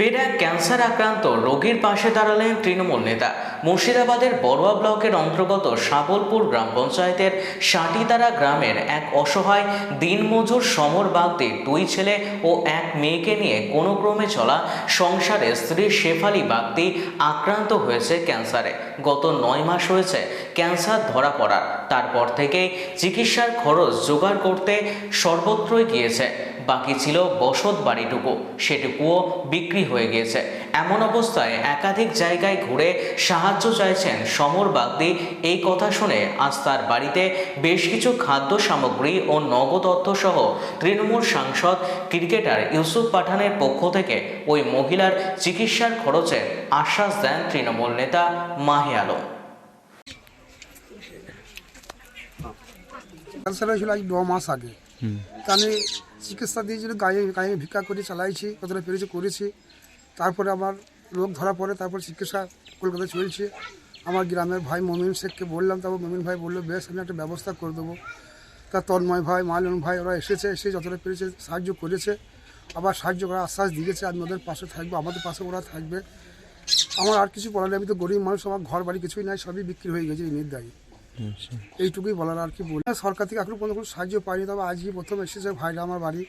ফের এক ক্যান্সার আক্রান্ত রোগীর পাশে দাঁড়ালেন তৃণমূল নেতা। মুর্শিদাবাদের বড়ুয়া ব্লকের অন্তর্গত সাবলপুর গ্রাম পঞ্চায়েতের সাটিতারা গ্রামের এক অসহায় দিনমজুর সমর বাগদির দুই ছেলে ও এক মেয়েকে নিয়ে কোনো ক্রমে চলা সংসারে স্ত্রী শেফালি বাগদি আক্রান্ত হয়েছে ক্যান্সারে। গত নয় মাস হয়েছে ক্যান্সার ধরা পড়ার। তারপর থেকেই চিকিৎসার খরচ জোগাড় করতে সর্বত্রই গিয়েছে। বাকি ছিল বসত বাড়িটুকু। সেটুকুও বিক্রি হয়ে গিয়েছে। এমন অবস্থায় একাধিক জায়গায় ঘুরে সাহায্য চাইছেন সমর বাগদি। এই কথা শুনে আজ তার বাড়িতে বেশ কিছু খাদ্য সামগ্রী ও নগদ অর্থ সহ তৃণমূল সাংসদ ক্রিকেটার ইউসুফ পাঠানের পক্ষ থেকে ওই মহিলার চিকিৎসার খরচের আশ্বাস দেন তৃণমূল নেতা মাহে আলম। আজ ন মাস আগে। আমি চিকিৎসা দিয়েছিল, গায়ে গায়ে ভিক্ষা করে চালাইছি, কতটা পেরেছি করেছি। তারপরে আমার রোগ ধরা পড়ে, তারপর চিকিৎসা কলকাতায় চলছে। আমার গ্রামের ভাই মমিন শেখকে বললাম, তারপর মমিন ভাই বলল, বেশ, আমি একটা ব্যবস্থা করে দেবো। তা তন্ময় ভাই মালন ভাই, ওরা এসেছে, এসে যতটা পেরেছে সাহায্য করেছে। আবার সাহায্য করার আশ্বাস দিয়েছে, আমি ওদের পাশে থাকব, আমাদের পাশে ওরা থাকবে। আমার আর কিছু বলার নেই, আমি তো গরিব মানুষ, আমার ঘর বাড়ি কিছুই নাই, সবই বিক্রি হয়ে গেছে এই নির্দায়ী এইটুকুই বলার আর কি বলি। সরকার থেকে এখনও পর্যন্ত কোনো সাহায্য পাইনি, তবে আজকে প্রথম এসেছে ভাইরা আমার বাড়ি।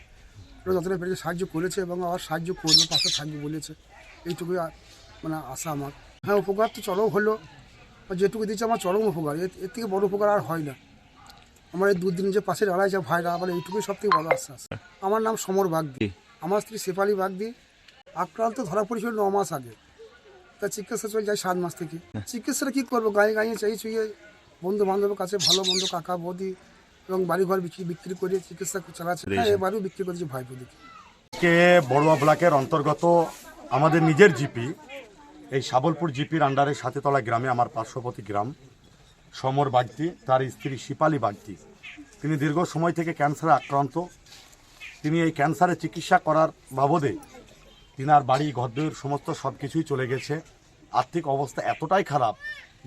ওরা যতটা পেরেছে সাহায্য করেছে এবং আবার সাহায্য করবে, পাশে থাকবে বলেছে। এইটুকুই মানে আশা আমার। হ্যাঁ উপকার তো চরম হলো। যেটুকু দিচ্ছে আমার চরম উপকার। এর থেকে বড় উপকার আর হয় না। আমার এই দুদিন যে পাশে দাঁড়াইছে ভাইরা, আবার এইটুকুই সব থেকে বড় আশ্বাস আমার নাম সমর বাগদি। আমার স্ত্রী শেফালি বাগদি। আক্রান্ত ধরা পড়েছিল ন মাস আগে। তা চিকিৎসা চলে যায় সাত মাস থেকে। চিকিৎসাটা কী করব? গায়ে গায়ে চাই চুইয়ে বন্ধু বান্ধবের কাছে ভালো মন্দ কাকা বৌদি এবং বাড়িঘর বিক্রি বিক্রি করে চিকিৎসা চালাচ্ছে। হ্যাঁ এবারেও বিক্রি করেছে ভাইপো দিকে কে বড়ুয়া ব্লকের অন্তর্গত আমাদের নিজের জিপি এই সাবলপুর জিপির আন্ডারে সাতেতলা গ্রামে আমার পার্শ্ববর্তী গ্রাম সমর বাগদি তার স্ত্রী শিপালি বাগদি তিনি দীর্ঘ সময় থেকে ক্যান্সারে আক্রান্ত। তিনি এই ক্যান্সারে চিকিৎসা করার বাবদে তিনার বাড়ি ঘরদুয়ের সমস্ত সব কিছুই চলে গেছে। আর্থিক অবস্থা এতটাই খারাপ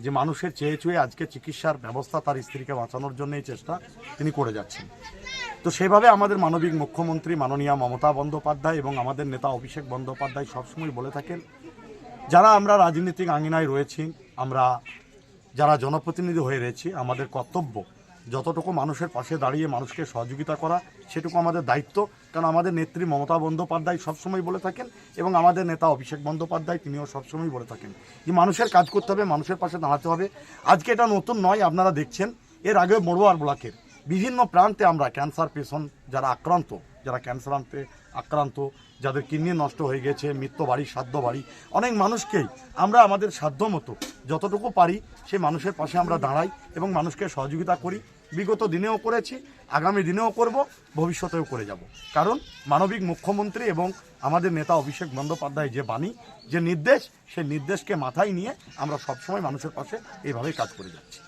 যে মানুষের চেয়ে চুয়ে আজকে চিকিৎসার ব্যবস্থা তার স্ত্রীকে বাঁচানোর জন্য এই চেষ্টা তিনি করে যাচ্ছেন। তো সেভাবে আমাদের মানবিক মুখ্যমন্ত্রী মাননীয় মমতা বন্দ্যোপাধ্যায় এবং আমাদের নেতা অভিষেক বন্দ্যোপাধ্যায় সবসময় বলে থাকেন, যারা আমরা রাজনীতিক আঙিনায় রয়েছি, আমরা যারা জনপ্রতিনিধি হয়ে রয়েছি, আমাদের কর্তব্য যতটুকু মানুষের পাশে দাঁড়িয়ে মানুষকে সহযোগিতা করা, সেটুকু আমাদের দায়িত্ব। কারণ আমাদের নেত্রী মমতা বন্দ্যোপাধ্যায় সবসময় বলে থাকেন এবং আমাদের নেতা অভিষেক বন্দ্যোপাধ্যায় তিনিও সবসময় বলে থাকেন যে মানুষের কাজ করতে হবে, মানুষের পাশে দাঁড়াতে হবে। আজকে এটা নতুন নয়, আপনারা দেখছেন। এর আগে মড়ুয়ার ব্লকের বিভিন্ন প্রান্তে আমরা ক্যান্সার পেশেন্ট যারা আক্রান্ত, যারা ক্যান্সার আনতে আক্রান্ত যাদের কিডনি নষ্ট হয়ে গেছে মৃত্যু বাড়ি সাধ্য বাড়ি অনেক মানুষকেই আমরা আমাদের সাধ্য মতো যতটুকু পারি সেই মানুষের পাশে আমরা দাঁড়াই এবং মানুষকে সহযোগিতা করি। বিগত দিনেও করেছি, আগামী দিনেও করব, ভবিষ্যতেও করে যাব। কারণ মানবিক মুখ্যমন্ত্রী এবং আমাদের নেতা অভিষেক বন্দ্যোপাধ্যায় যে বাণী, যে নির্দেশ, সেই নির্দেশকে মাথায় নিয়ে আমরা সবসময় মানুষের পাশে এইভাবেই কাজ করে যাচ্ছি।